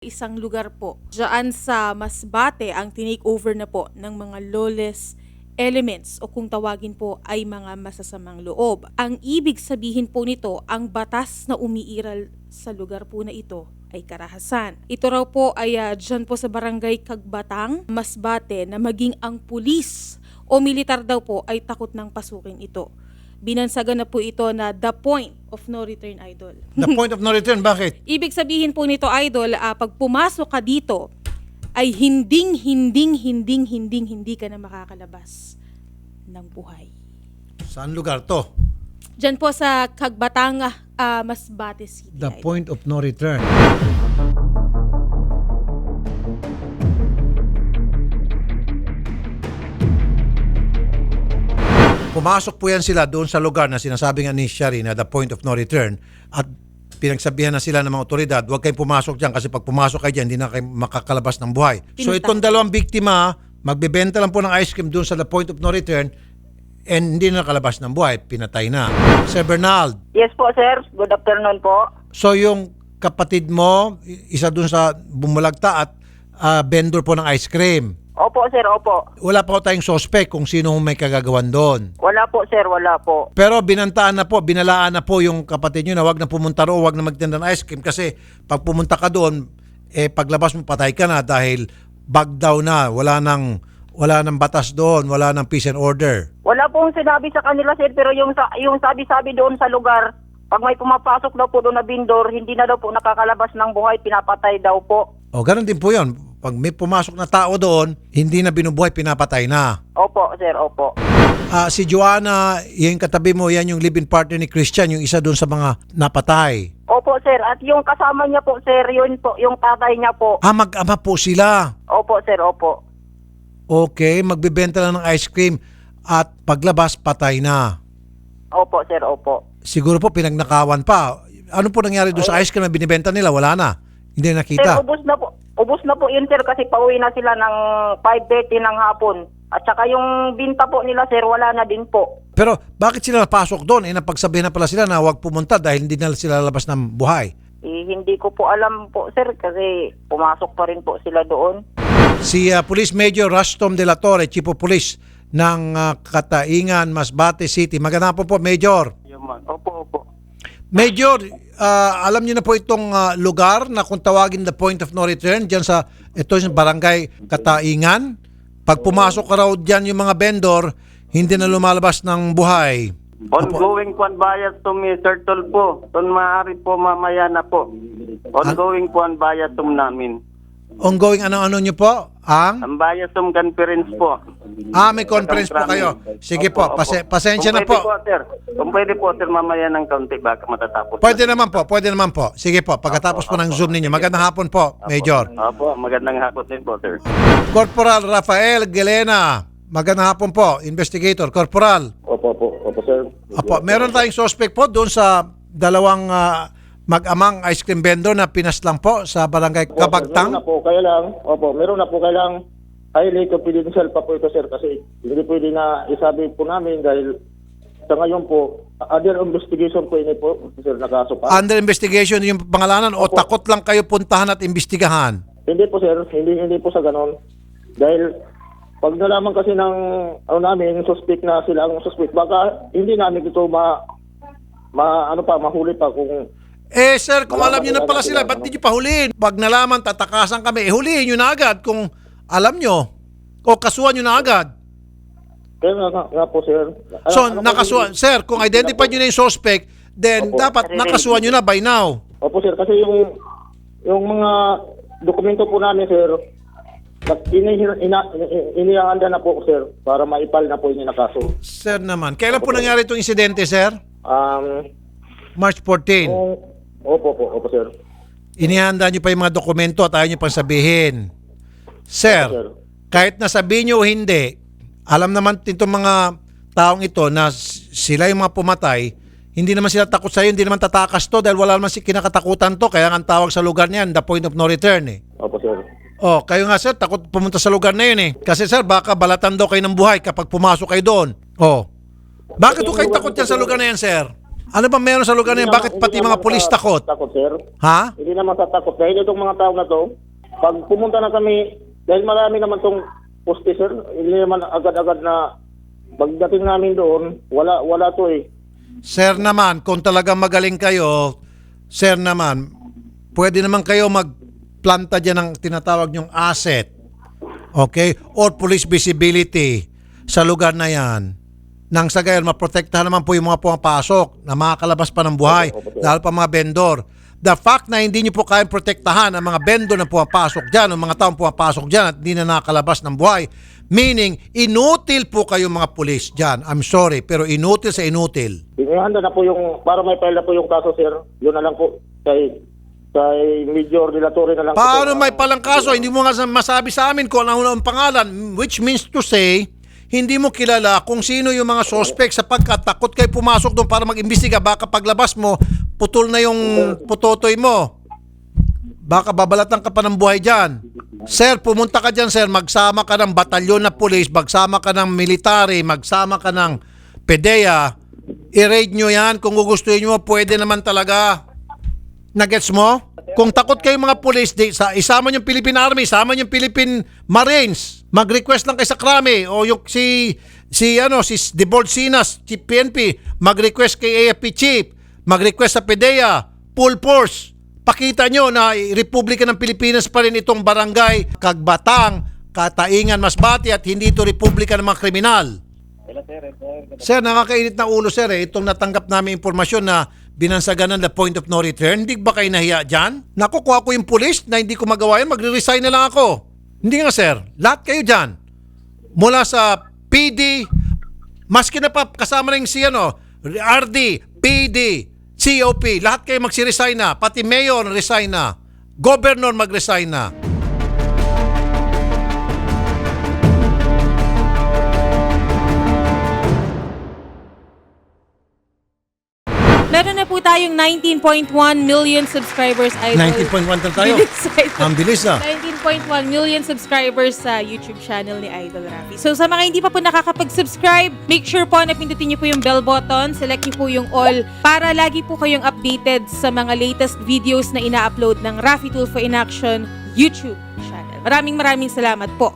isang lugar po. Diyan sa Masbate ang tinake over na po ng mga lawless elements o kung tawagin po ay mga masasamang loob. Ang ibig sabihin po nito, ang batas na umiiral sa lugar po na ito ay karahasan. Ito raw po ay ah, dyan po sa barangay Kagbatang, Masbate na maging ang pulis o militar daw po ay takot ng pasukin ito. Binansagan na po ito na the point of no return idol. The point of no return, bakit? Ibig sabihin po nito, idol, ah, pag pumasok ka dito, ay hinding, hinding, hinding, hinding, hindi ka na makakalabas ng buhay. Saan lugar to? Diyan po sa Kagbatanga, ah, Masbate City. The idol. point of no return. Pumasok po yan sila doon sa lugar na sinasabi nga ni Shari na the point of no return at pinagsabihan na sila ng mga otoridad, huwag kayong pumasok dyan kasi pag pumasok kayo dyan, hindi na kayo makakalabas ng buhay. So itong dalawang biktima, magbebenta lang po ng ice cream doon sa the point of no return and hindi na nakalabas ng buhay, pinatay na. Sir Bernald, Yes po, sir. Good afternoon po. So yung kapatid mo, isa dun sa bumulagta at ah, vendor po ng ice cream. Opo, sir. Opo. Wala pa ko tayong suspect kung sino may kagagawan doon. Wala po, sir. Wala po. Pero binantaan na po, binalaan na po yung kapatid nyo na wag na pumunta roon, wag na magtinda ng ice cream kasi pag pumunta ka doon, eh paglabas mo patay ka na dahil bag daw na, wala nang wala nang batas doon, wala nang peace and order. Wala pong sinabi sa kanila, sir. Pero yung, sa, yung sabi-sabi doon sa lugar, pag may pumapasok daw po doon na bindor, hindi na daw po nakakalabas ng buhay, pinapatay daw po. O ganun din po 'yon. Pag may pumasok na tao doon, hindi na binubuhay, pinapatay na. Opo, sir. Opo. Ah, si Joanna, yung katabi mo, yan yung live-in partner ni Christian, yung isa doon sa mga napatay. Opo, sir. At yung kasama niya po, sir, yun po, yung tatay niya po. Ah, mag-ama po sila. Opo, sir. Opo. Okay, magbebenta lang ng ice cream at paglabas, patay na. Opo, sir. Opo. Siguro po pinagnakawan pa. Ano po nangyari doon sa ice cream na binibenta nila? Wala na. Hindi Sir, nakita. ubos na po. Ubos na po yun, sir, kasi pauwi na sila ng 5.30 ng hapon. At saka yung binta po nila, sir, wala na din po. Pero bakit sila napasok doon? Eh, napagsabihan na pala sila na huwag pumunta dahil hindi na sila lalabas ng buhay. Eh, hindi ko po alam po, sir, kasi pumasok pa rin po sila doon. Si ah, Police Major Rastom de la Torre, Chief of Police ng ah, Kataingan, Masbate City. Magandang po po, Major. Opo, opo. Major, ah, alam niyo na po itong ah, lugar na kung tawagin the point of no return diyan sa ito yung barangay Kataingan. Pag pumasok ka raw diyan yung mga vendor, hindi na lumalabas ng buhay. Ongoing po ang bayad to mi Sir Tol po. Kung maaari po mamaya na po. Ongoing po ang bayad tum namin. Ongoing ano-ano niyo po? Ang? Ang bayad tum conference po. Ah, may conference po kayo. Sige po, Opo, opo. pase- pasensya na Kung pwede po. po. sir. Kung pwede po, sir, mamaya ng kaunti baka matatapos. Pwede naman po, pwede naman po. Sige po, pagkatapos po ng Zoom ninyo. Magandang hapon po, Major. Opo, magandang hapon din po, sir. Corporal Rafael Gelena. Magandang hapon po, investigator. Corporal. Opo, opo, opo, sir. Apo, meron tayong suspect po doon sa dalawang ah, mag-amang ice cream vendor na pinaslang po sa barangay Opo, Meron na Kabagtang. po, kaya lang, opo, meron na po, kaya lang, highly confidential pa po ito, sir, kasi hindi pwede na isabi po namin dahil sa ngayon po, other investigation po ini po, sir, na kaso pa. Under investigation yung pangalanan o takot lang kayo puntahan at imbestigahan? hindi po, sir, hindi, hindi po sa ganon. Dahil, pag nalaman kasi ng, ano namin, suspect na sila ang suspect, baka hindi namin ito ma, ma, ano pa, mahuli pa kung Eh sir, kung alam niyo na pala sila, ba't di niyo pa huliin? Pag nalaman, tatakasan kami, eh huliin niyo na agad kung alam niyo. O kasuhan niyo na agad. kaya nga, nga, nga po, sir. So, nakasuhan. Sir, kung identify niyo na yung suspect, then Opo. dapat nakasuhan niyo na by now. Opo sir, kasi yung yung mga dokumento po namin sir, nag- ini, ina, inihaanda na po sir para maipal na po yung nakaso. Sir naman, kailan po nangyari itong insidente, sir? Um, March 14. yung, opo po, opo sir. Inihanda niyo pa yung mga dokumento at ayaw niyo pang sabihin. Sir, Sir. kahit nasabihin niyo o hindi, alam naman itong mga taong ito na s- sila yung mga pumatay, hindi naman sila takot sa iyo, hindi naman tatakas to dahil wala naman si kinakatakutan to. Kaya nga ang tawag sa lugar niyan, the point of no return eh. Opo sir. Oh, kayo nga sir, takot pumunta sa lugar na yun eh. Kasi sir, baka balatan daw kayo ng buhay kapag pumasok kayo doon. Oh. Bakit po kayo takot yan sa lugar na yan, sir? Ano ba meron sa lugar na yan? Bakit pati mga pulis takot? Takot, sir. Ha? Hindi naman sa takot. Dahil itong mga tao na to, pag pumunta na kami, dahil marami naman tong poste, sir, hindi naman agad-agad na pagdating namin doon, wala wala to eh. Sir naman, kung talagang magaling kayo, sir naman, pwede naman kayo magplanta dyan ng tinatawag nyong asset. Okay? Or police visibility sa lugar na yan. Nang sa gayon, maprotektahan naman po yung mga pumapasok na makakalabas pa ng buhay, lalo pa mga vendor. The fact na hindi nyo po kayang protektahan ang mga vendor na pumapasok dyan, ang mga taong pumapasok dyan at hindi na nakakalabas ng buhay, meaning, inutil po kayo mga pulis dyan. I'm sorry, pero inutil sa inutil. Ihanda na po yung, para may na po yung kaso, sir. Yun na lang po. Kay, kay Major de la Torre na lang po. Paano sir. may palang kaso? Hindi mo nga sa- masabi sa amin kung ano ang pangalan. Which means to say, hindi mo kilala kung sino yung mga suspect sapagkat takot kayo pumasok doon para mag-imbestiga. Baka paglabas mo, putol na yung putotoy mo. Baka babalatan ka pa ng buhay dyan. Sir, pumunta ka dyan, sir. Magsama ka ng batalyon na police, magsama ka ng military, magsama ka ng PDEA. I-raid nyo yan. Kung gugustuhin nyo, pwede naman talaga. Nagets mo? Kung takot kayo mga police, di, sa, isama yung Philippine Army, isama yung Philippine Marines. Mag-request lang kay sa Krami o yung si si ano si Debold Sinas, Chief PNP, mag-request kay AFP Chief, mag-request sa PDEA, full force. Pakita nyo na Republika ng Pilipinas pa rin itong barangay Kagbatang, Kataingan, Masbate at hindi ito Republika ng mga kriminal. Sir, nakakainit na ulo sir eh. Itong natanggap namin impormasyon na binansaganan the point of no return. Hindi ba kayo nahiya dyan? Nakukuha ko yung pulis na hindi ko magawa yan, magre-resign na lang ako. Hindi nga sir, lahat kayo dyan. Mula sa PD, maski na pa kasama rin si ano, RD, PD, COP, lahat kayo magsi-resign na. Pati mayor resign na. Governor mag-resign na. Meron na po tayong 19.1 million subscribers. Idol. 19.1 na tayo. Bilis, Idol. Ang bilis ah. 19.1 million subscribers sa YouTube channel ni Idol Rafi. So sa mga hindi pa po nakakapag-subscribe, make sure po na pindutin niyo po yung bell button, select niyo po yung all para lagi po kayong updated sa mga latest videos na ina-upload ng Rafi Tulfo in Action YouTube channel. Maraming maraming salamat po.